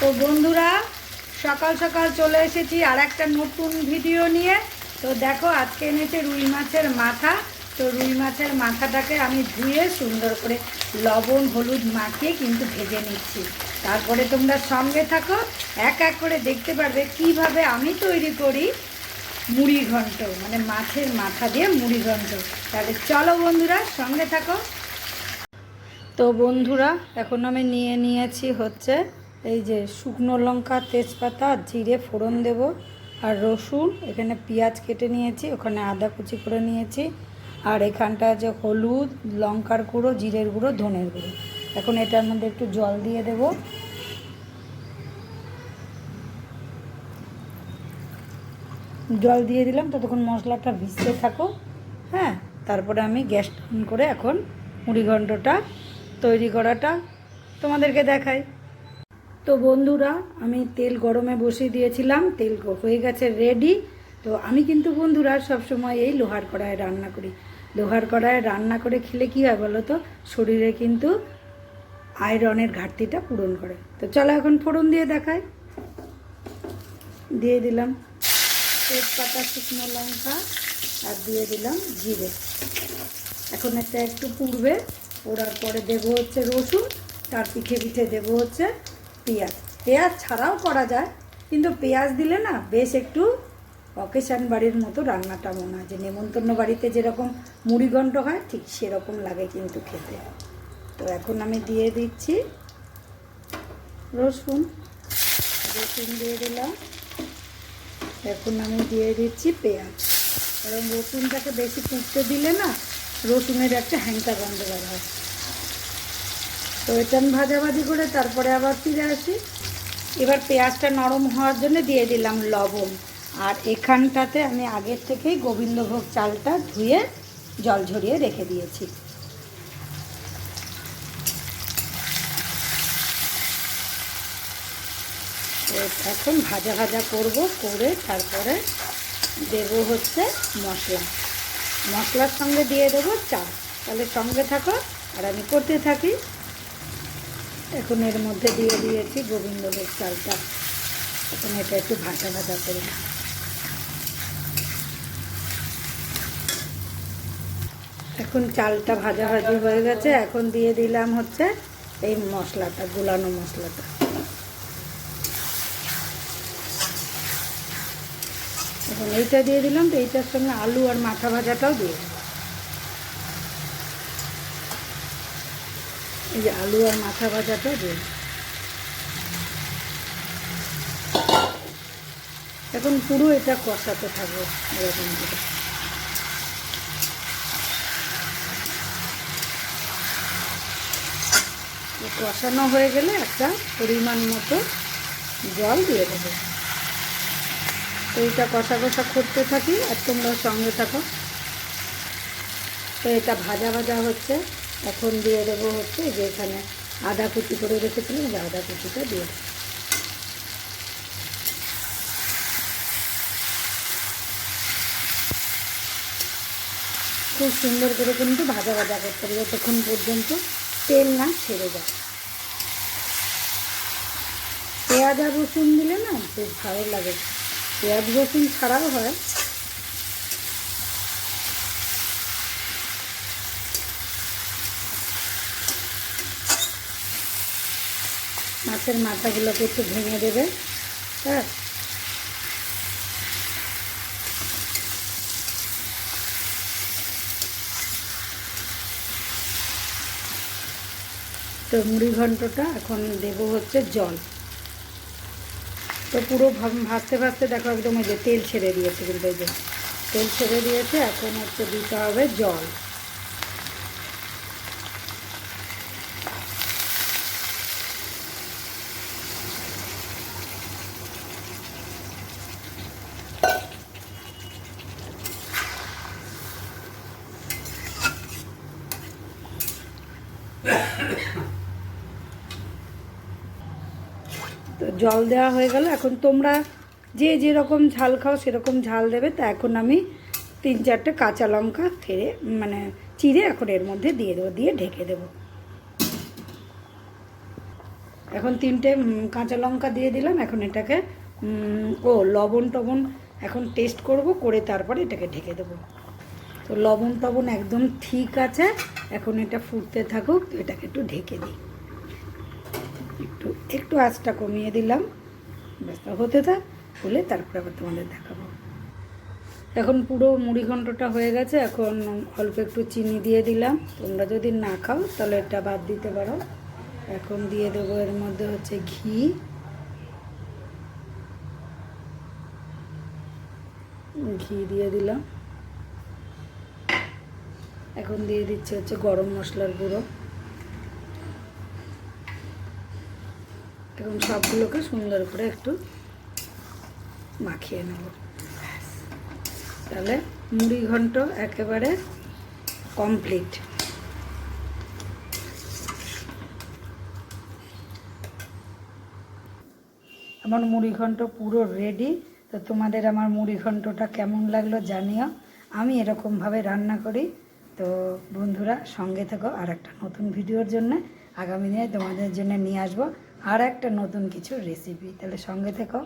তো বন্ধুরা, সকাল সকাল চলে এসেছি আর একটা নতুন ভিডিও নিয়ে। তো দেখো, আজকে এনেছে রুই মাছের মাথা। তো রুই মাছের মাথাটাকে আমি ধুয়ে সুন্দর করে লবণ, হলুদ মাখিয়ে কিন্তু ভেজে নিচ্ছি। তারপরে তোমরা সঙ্গে থাকো, এক এক করে দেখতে পারবে কীভাবে আমি তৈরি করি মুড়ি ঘন্ট মানে মাছের মাথা দিয়ে মুড়ি ঘন্ট। তাহলে চলো বন্ধুরা, সঙ্গে থাকো। তো বন্ধুরা, এখন আমি নিয়ে নিয়েছি হচ্ছে এই যে শুকনো লঙ্কা, তেজপাতা, জিরে ফোড়ন দেব আর রসুন। এখানে পেঁয়াজ কেটে নিয়েছি, ওখানে আদা কুচি করে নিয়েছি। আর এখানটা যে হলুদ, লঙ্কার গুঁড়ো, জিরের গুঁড়ো, ধনের গুঁড়ো। এখন এটার মধ্যে একটু জল দিয়ে দেব। জল দিয়ে দিলাম, ততক্ষণ মশলাটা ভিজতে থাকো হ্যাঁ তারপরে আমি গ্যাস অন করে এখন মুড়ি ঘন্টটা তৈরি করাটা তোমাদেরকে দেখাই। তো বন্ধুরা, আমি তেল গরমে বসিয়ে দিয়েছিলাম, তেল হয়ে গেছে রেডি তো আমি কিন্তু বন্ধুরা সবসময় এই লোহার কড়াইয়ে রান্না করি। লোহার কড়াইয়ে রান্না করে খেলে কী হয় বলো তো? শরীরে কিন্তু আয়রনের ঘাটতিটা পূরণ করে। তো চলো এখন ফোড়ন দিয়ে দেখাই। দিয়ে দিলাম তেজপাতা, শুকনো লঙ্কা, আর দিয়ে দিলাম জিরে। এখন একটা একটু পুড়বে, পোড়ার পরে দেবো হচ্ছে রসুন, তার পিঠে পিঠে দেবো হচ্ছে পেঁয়াজ। পেঁয়াজ ছাড়াও করা যায়, কিন্তু পেঁয়াজ দিলে না বেশ একটু অকেশান বাড়ির মতো রান্নাটা মনে হয়। যে নেমন্তন্ন বাড়িতে যেরকম মুড়িঘণ্ট হয়, ঠিক সেরকম লাগে কিন্তু খেতে। তো এখন আমি দিয়ে দিচ্ছি রসুন। রসুন দিয়ে দিলাম। এখন আমি দিয়ে দিচ্ছি পেঁয়াজ। কারণ রসুনটাকে বেশি কুটতে দিলে না রসুনের একটা হ্যাংটা গন্ধ বার হয়। তো এটা আমি ভাজাভাজি করে তারপরে আবার ফিরে আসি। এবার পেঁয়াজটা নরম হওয়ার জন্য দিয়ে দিলাম লবণ। আর এখানটাতে আমি আগের থেকেই গোবিন্দভোগ চালটা ধুয়ে জল ঝরিয়ে রেখে দিয়েছি। এখন ভাজা ভাজা করব, করে তারপরে দেব হচ্ছে মশলা। মশলার সঙ্গে দিয়ে দেবো চাল তাহলে সঙ্গে থাকো আর আমি করতে থাকি। এখন এর মধ্যে দিয়ে দিয়েছি গোবিন্দভোগ চালটা। এখন এটা একটু ভাজা ভাজা করে এখন চালটা ভাজা ভাজি হয়ে গেছে। এখন দিয়ে দিলাম হচ্ছে এই মশলাটা, গুলানো মশলাটা। এখন এইটা দিয়ে দিলাম তো এইটার সঙ্গে আলু আর মাথা ভাজাটাও দিয়ে এই যে আলু আর মাথা ভাজাটাও দিয়ে এখন পুরো এটা কষাতে থাকব এরকম করে। কষানো হয়ে গেলে একটা পরিমাণ মতো জল দিয়ে দেবো। তো এটা কষা কষা করতে থাকি আর তোমরা সঙ্গে থাকো। তো এটা ভাজা ভাজা হচ্ছে। এখন দিয়ে দেবো হচ্ছে যে এখানে আদা কুচি করে রেখেছিলাম, যে আদা কুচিটা দিয়ে দেবো। খুব সুন্দর করে কিন্তু ভাজা ভাজা করতে হবে, যতক্ষণ পর্যন্ত তেল না ছেড়ে যায় পেঁয়াজ আর রসুন দিলে না বেশ ভালো লাগে পেঁয়াজ রসুন ছাড়াও হয় মাছের মাথাগুলোকে একটু ভেঙে দেবে হ্যাঁ? তো মুড়ি ঘন্টটা এখন দেব হচ্ছে জল। তো পুরো ভা- ভাজতে ভাজতে দেখো একদম ওই যে তেল ছেড়ে দিয়েছে কিন্তু এই যে, তেল ছেড়ে দিয়েছে, এখন হচ্ছে দিতে হবে জল। তো জল দেওয়া হয়ে গেল। এখন তোমরা যে যেরকম ঝাল খাও সেরকম ঝাল দেবে। তা এখন আমি তিন চারটে কাঁচা লঙ্কা ফেরে মানে চিড়ে এখন এর মধ্যে দিয়ে দেবো, দিয়ে ঢেকে দেবো। এখন তিনটে কাঁচা লঙ্কা দিয়ে দিলাম। এখন এটাকে ও, লবণ টবণ এখন টেস্ট করব, করে তারপরে এটাকে ঢেকে দেবো। তো লবণ টবণ একদম ঠিক আছে। এখন এটা ফুটতে থাকুক, এটাকে একটু ঢেকে দিই। একটু একটু আঁচটা কমিয়ে দিলাম। ব্যাস তা হতে থাক হলে তারপরে আবার তোমাদের দেখাবো। এখন পুরো মুড়ি ঘন্টটা হয়ে গেছে, এখন অল্প একটু চিনি দিয়ে দিলাম। তোমরা যদি না খাও, তাহলে এটা বাদ দিতে পারো। এখন দিয়ে দেবো এর মধ্যে হচ্ছে ঘি। ঘি দিয়ে দিলাম। এখন দিয়ে দিচ্ছে হচ্ছে গরম মশলার গুঁড়ো। এখন সবগুলোকে সুন্দর করে একটু মাখিয়ে নেব। তাহলে মুড়ি ঘন্ট একেবারে কমপ্লিট আমার মুড়ি ঘন্ট পুরো রেডি তো তোমাদের আমার মুড়ি ঘন্টটা কেমন লাগল জানিও। আমি এরকমভাবে রান্না করি। তো বন্ধুরা সঙ্গে থেকো আর একটা নতুন ভিডিওর জন্য। আগামী দিনে তোমাদের জন্য নিয়ে আসব। আর একটা নতুন কিছু রেসিপি তাহলে সঙ্গে থেকো।